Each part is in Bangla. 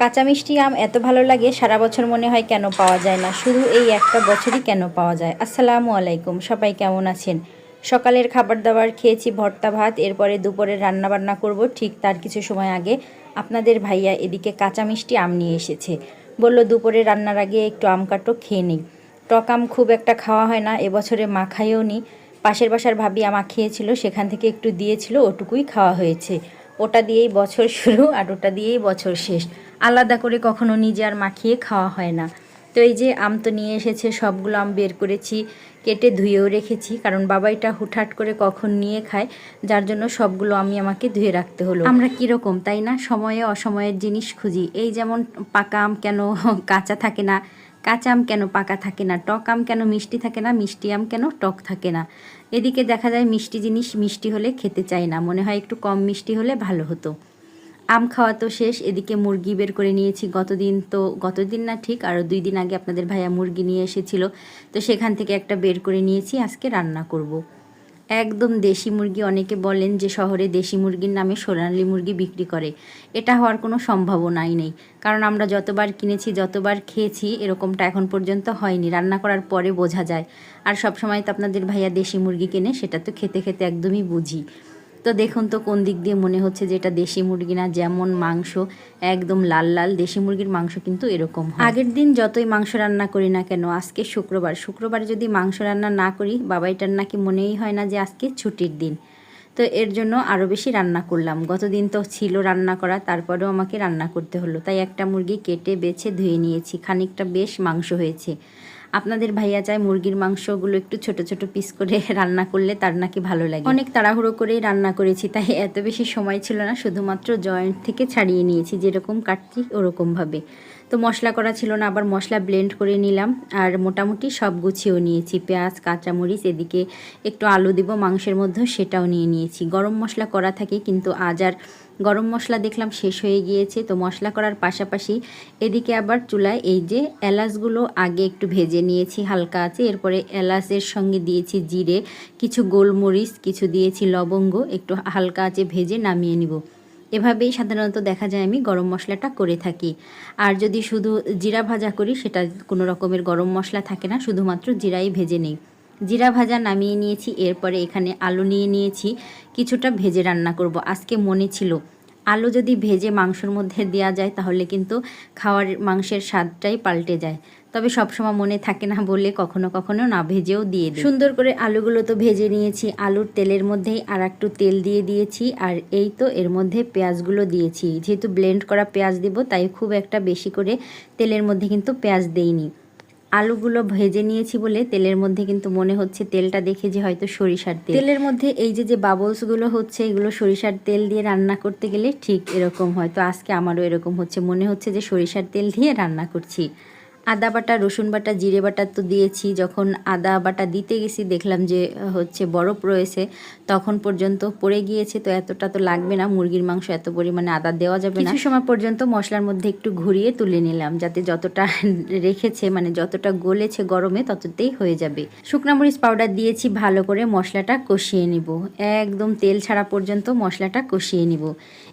কাঁচা মিষ্টি আম এত ভালো লাগে, সারা বছর মনে হয় কেন পাওয়া যায় না? শুধু এই একটা বছরই কেন পাওয়া যায়? আসসালামু আলাইকুম, সবাই কেমন আছেন? সকালের খাবার দাবার খেয়েছি, ভর্তা ভাত, এরপরে দুপুরে রান্না বান্না করব, ঠিক তার কিছু সময় আগে আপনাদের ভাইয়া এদিকে কাঁচা মিষ্টি আম নিয়ে এসেছে। বলল, দুপুরে রান্নার আগে একটু আম কাটো, খেয়ে নিই। টক আম খুব একটা খাওয়া হয় না, এবছরে মা খাইও নি। পাশের বাসার ভাবি আমা খেয়েছিল, সেখান থেকে একটু দিয়েছিল, ওটুকুই খাওয়া হয়েছে। ওটা দিয়েই বছর শুরু, আর ওটা দিয়েই বছর শেষ। আলাদা করে কখনো নিজে আর মাখিয়ে খাওয়া হয় না। তো এই যে আম তো নিয়ে এসেছে, সবগুলো আম বের করেছি, কেটে ধুয়েও রেখেছি, কারণ বাবা এটা হুটহাট করে কখন নিয়ে খায়, যার জন্য সবগুলো আমি আমাকে ধুয়ে রাখতে হলো। আমরা কীরকম, তাই না? সময়ে অসময়ের জিনিস খুঁজি। এই যেমন পাকা আম কেন কাঁচা থাকে না, কাঁচা আম কেন পাকা থাকে না, টক আম কেন মিষ্টি থাকে না, মিষ্টি আম কেন টক থাকে না। এদিকে দেখা যায় মিষ্টি জিনিস মিষ্টি হলে খেতে চাই না, মনে হয় একটু কম মিষ্টি হলে ভালো হতো। আম খাওয়া তো শেষ, এদিকে মুরগি বের করে নিয়েছি। গতদিন তো, গতদিন না ঠিক আরও দুই দিন আগে আপনাদের ভাইয়া মুরগি নিয়ে এসেছিল। তো সেখান থেকে একটা বের করে নিয়েছি, আজকে রান্না করব। একদম দেশি মুরগি, অনেকে বলেন যে শহরে দেশি মুরগির নামে সোনালি মুরগি বিক্রি করে। এটা হওয়ার কোনো সম্ভাবনাই নেই। কারণ আমরা যতবার কিনেছি, যতবার খেয়েছি, এরকমটা এখন পর্যন্ত হয়নি। রান্না করার পরে বোঝা যায়। আর সবসময় তো আপনাদের ভাইয়া দেশি মুরগি কেনে, সেটা তো খেতে খেতে একদমই বুঝি। তো দেখুন তো কোন দিক দিয়ে মনে হচ্ছে যে এটা দেশি মুরগি না, যেমন মাংস, একদম লাল লাল দেশি মুরগির মাংস কিন্তু এরকম আগের দিন যতই মাংস রান্না করি না কেন, আজকে শুক্রবার শুক্রবার যদি মাংস রান্না না করি বাবাইটার নাকি মনেই হয় না যে আজকে ছুটির দিন। তো এর জন্য আরও বেশি রান্না করলাম। গতদিন তো ছিল রান্না করা, তারপরেও আমাকে রান্না করতে হলো। তাই একটা মুরগি কেটে বেছে ধুয়ে নিয়েছি। খানিকটা বেশ মাংস হয়েছে। আপনাদের ভাইয়া চায় মুরগির মাংসগুলো একটু ছোট ছোট পিস করে রান্না করলে তার নাকি ভালো লাগে। অনেক তাড়াহুড়ো করেই রান্না করেছি, তাই এত বেশি সময় ছিল না, শুধুমাত্র জয়েন্ট থেকে ছাড়িয়ে নিয়েছি, যেরকম কাটছি ওরকমভাবে। তো মশলা করা ছিল না, আবার মশলা ব্লেন্ড করে নিলাম, আর মোটামুটি সব গুছিয়েও নিয়েছি। পেঁয়াজ, কাঁচামরিচ, এদিকে একটু আলু দিব, মাংসের মধ্যেও সেটাও নিয়ে নিয়েছি। গরম মশলা করা থাকে, কিন্তু আজ আর গরম মশলা দেখলাম শেষ হয়ে গিয়েছে। তো মশলা করার পাশাপাশি এদিকে আবার চুলায় এই যে এলাচগুলো আগে একটু ভেজে নিয়েছি, হালকা আছে। এরপরে এলাচের সঙ্গে দিয়েছি জিরে, কিছু গোলমরিচ, কিছু দিয়েছি লবঙ্গ, একটু হালকা আছে ভেজে নামিয়ে নিব। এভাবেই সাধারণত দেখা যায় আমি গরম মশলাটা করে থাকি। আর যদি শুধু জিরা ভাজা করি, সেটা কোনো রকমের গরম মশলা থাকে না, শুধুমাত্র জিরাই ভেজে নেই। জিরা ভাজা নামিয়ে নিয়েছি, এরপরে এখানে আলু নিয়ে নিয়েছি, কিছুটা ভেজে রান্না করব। আজকে মনে ছিল, আলু যদি ভেজে মাংসর মধ্যে দেওয়া যায় তাহলে কিন্তু খাওয়ার মাংসের স্বাদটাই পাল্টে যায়। তবে সবসময় মনে থাকে না বলে কখনো কখনো না ভেজেও দিয়ে দিই। সুন্দর করে আলুগুলো তো ভেজে নিয়েছি, আলুর তেলের মধ্যেই আর একটু তেল দিয়ে দিয়েছি, আর এই তো এর মধ্যে পেঁয়াজগুলো দিয়েছি। যেহেতু ব্লেন্ড করা পেঁয়াজ দিব, তাই খুব একটা বেশি করে তেলের মধ্যে কিন্তু পেঁয়াজ দেইনি। আলুগুলো ভেজে নিয়েছি বলে তেলের মধ্যে কিন্তু মনে হচ্ছে তেলটা দেখে যে হয়তো সরিষার তেল। তেলের মধ্যে এই যে যে বাবলসগুলো হচ্ছে, এগুলো সরিষার তেল দিয়ে রান্না করতে গেলে ঠিক এরকম হয়। তো আজকে আমারও এরকম হচ্ছে। মনে হচ্ছে যে সরিষার তেল দিয়ে রান্না করছি। আদা বাটা, রসুন বাটা, জিরে বাটা তো দিয়েছি। যখন আদা বাটা দিতে গেছি, দেখলাম যে হচ্ছে বরফ রয়েছে, তখন পর্যন্ত পড়ে গিয়েছে। তো এতটা তো লাগবে না, মুরগির মাংস এত পরিমাণে আদা দেওয়া যাবে না। সময় পর্যন্ত মশলার মধ্যে একটু ঘুরিয়ে তুলে নিলাম, যাতে যতটা রেখেছে মানে যতটা গলেছে গরমে, তততেই হয়ে যাবে। শুকনা মরিচ পাউডার দিয়েছি, ভালো করে মশলাটা কষিয়ে নিব। একদম তেল ছাড়া পর্যন্ত মশলাটা কষিয়ে নিব।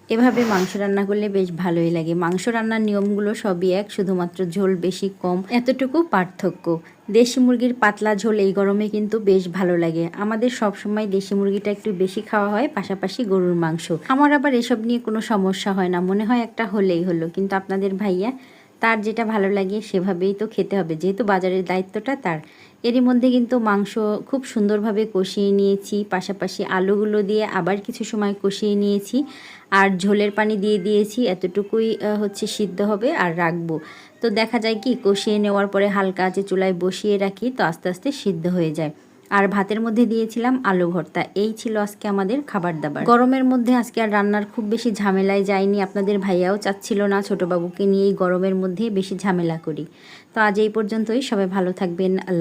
এভাবে মাংস রান্না করলে বেশ ভালোই লাগে। মাংস রান্নার নিয়মগুলো সবই এক, শুধুমাত্র ঝোল বেশি কম। এতটুকু পার্থক্য। দেশি মুরগির পাতলা ঝোল এই গরমে কিন্তু বেশ ভালো লাগে। আমাদের সব সময় দেশি মুরগিটা একটু বেশি খাওয়া হয়, পাশাপাশি গরুর মাংস। আমার আবার এসব নিয়ে কোনো সমস্যা হয় না। মনে হয় একটা হলেই হলো। কিন্তু আপনাদের ভাইয়া তার যেটা ভালো লাগে সেভাবেই তো খেতে হবে। যেহেতু বাজারের দায়িত্বটা তার। এরই মধ্যে কিন্তু মাংস খুব সুন্দরভাবে কষিয়ে নিয়েছি। পাশাপাশি আলুগুলো দিয়ে আবার কিছু সময় কষিয়ে নিয়েছি। আর ঝোলের পানি দিয়ে দিয়েছি। এতটুকুই হচ্ছে সিদ্ধ হবে আর রাখব। তো দেখা যায় কি, কষিয়ে নেওয়ার পরে হালকা আছে চুলায় বসিয়ে রাখি, তো আস্তে আস্তে সিদ্ধ হয়ে যায়। আর ভাতের মধ্যে দিয়েছিলাম আলু ভর্তা। এই ছিল আজকে আমাদের খাবার দাবার গরমের মধ্যে আজকে আর রান্নার খুব বেশি ঝামেলায় যায়নি আপনাদের ভাইয়াও চাচ্ছিল না, ছোটবাবুকে নিয়ে এই গরমের মধ্যে বেশি ঝামেলা করি। তো আজ এই পর্যন্তই। সবাই ভালো থাকবেন। আল্লাহ